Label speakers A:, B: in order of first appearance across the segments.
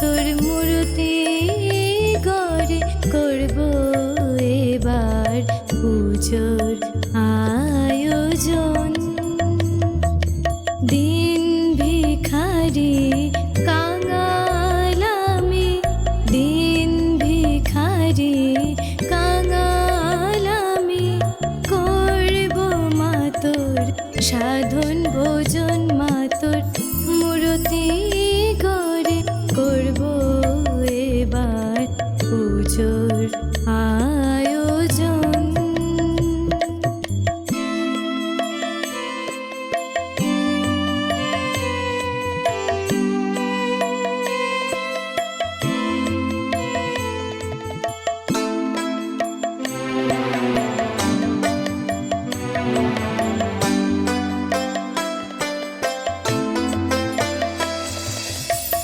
A: তোর মূর্তি গড়ে করব এবার। পুজোর আয়োজন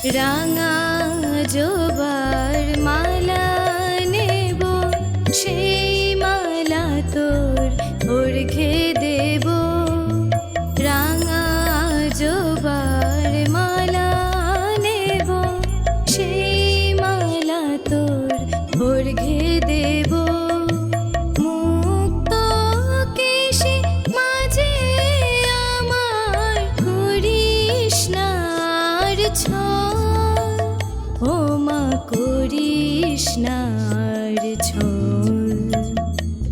A: রাঙা জোবার মালা নেব, সেই মালা তোর ওর্ঘে দেব। রাঙা জোবার মালা নেব, সেই মালা তোর ওর্ঘে দেব। মুক্ত না আর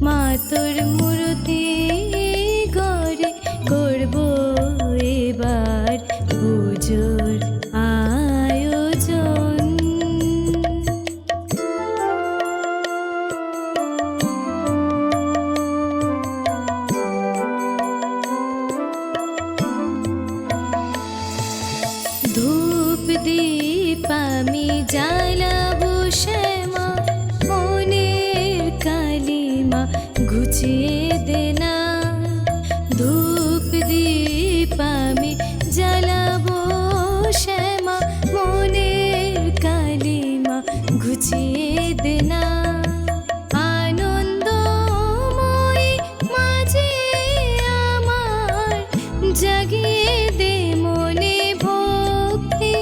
A: মা তোর মূর্তি গড়ে করব এবার পুজোর আয়োজন। ধূপ দীপ আমি জ্বালাবো ঘুচিয়ে দেনা আনন্দময়ী জাগিয়ে দে মনে ভক্তি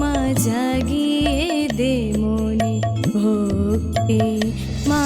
A: মা জাগিয়ে দে মনে ভক্তি। মা